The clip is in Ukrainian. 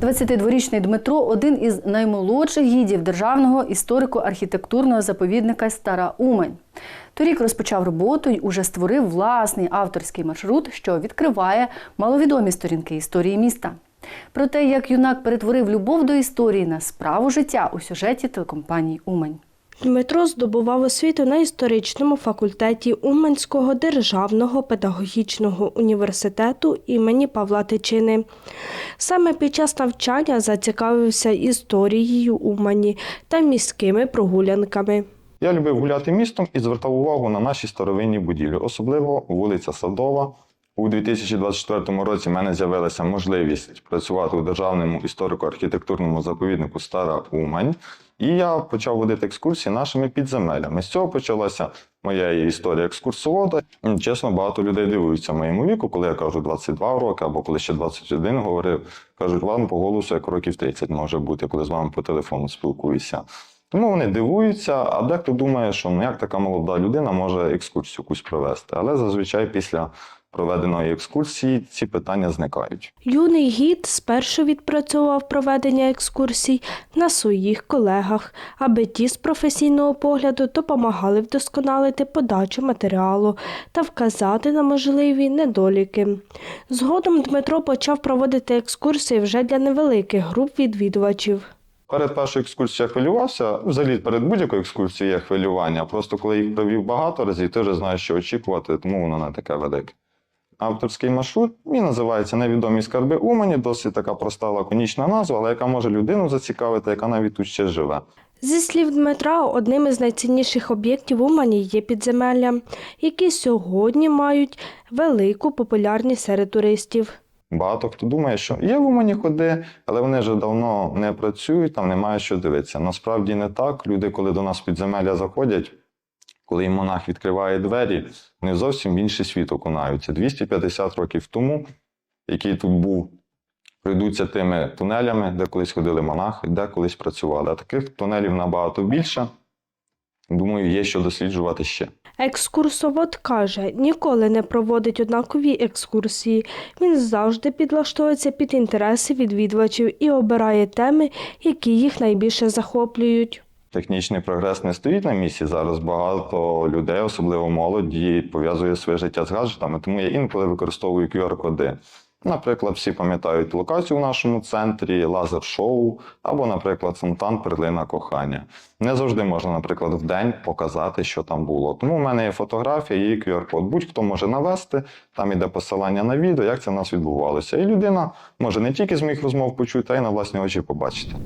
22-річний Дмитро один із наймолодших гідів державного історико-архітектурного заповідника Стара Умань. Торік розпочав роботу й уже створив власний авторський маршрут, що відкриває маловідомі сторінки історії міста. Про те, як юнак перетворив любов до історії на справу життя у сюжеті телекомпанії Умань. Дмитро здобував освіту на історичному факультеті Уманського державного педагогічного університету імені Павла Тичини. Саме під час навчання зацікавився історією Умані та міськими прогулянками. Я любив гуляти містом і звертав увагу на наші старовинні будівлі, особливо вулиця Садова. У 2024 році в мене з'явилася можливість працювати у державному історико-архітектурному заповіднику Стара Умань. І я почав водити екскурсії нашими підземеллями. З цього почалася моя історія екскурсовода. Чесно, багато людей дивуються моєму віку, коли я кажу 22 роки, або коли ще 21 говорив. Кажуть, вам по голосу як років 30 може бути, коли з вами по телефону спілкуюся. Тому вони дивуються, а дехто думає, що ну як така молода людина може екскурсію якусь провести. Але зазвичай після проведеної екскурсії ці питання зникають. Юний гід спершу відпрацьовував проведення екскурсій на своїх колегах, аби ті з професійного погляду допомагали вдосконалити подачу матеріалу та вказати на можливі недоліки. Згодом Дмитро почав проводити екскурсії вже для невеликих груп відвідувачів. Перед першою екскурсією я хвилювався. Взагалі перед будь-якою екскурсією є хвилювання. Просто коли їх провів багато разів, ти вже знаєш, що очікувати, тому воно не таке велике. Авторський маршрут він називається Невідомі скарби Умані, досить така проста лаконічна назва, але яка може людину зацікавити, яка навіть тут ще живе. Зі слів Дмитра, одним із найцінніших об'єктів Умані є підземелля, які сьогодні мають велику популярність серед туристів. Багато хто думає, що є в Умані ходи, але вони вже давно не працюють, там немає що дивитися. Насправді не так. Люди, коли до нас підземелля заходять, коли монах відкриває двері, вони зовсім в інший світ окунаються. 250 років тому, який тут був, пройдуться тими тунелями, де колись ходили монахи, де колись працювали. А таких тунелів набагато більше. Думаю, є що досліджувати ще. Екскурсовод каже, ніколи не проводить однакові екскурсії. Він завжди підлаштовується під інтереси відвідувачів і обирає теми, які їх найбільше захоплюють. Технічний прогрес не стоїть на місці. Зараз багато людей, особливо молоді, пов'язує своє життя з гаджетами, тому я інколи використовую QR-коди. Наприклад, всі пам'ятають локацію в нашому центрі, лазер-шоу або, наприклад, фонтан перлина кохання. Не завжди можна, наприклад, в день показати, що там було. Тому в мене є фотографія і QR-код. Будь-хто може навести, там іде посилання на відео, як це в нас відбувалося. І людина може не тільки з моїх розмов почути, а й на власні очі побачити.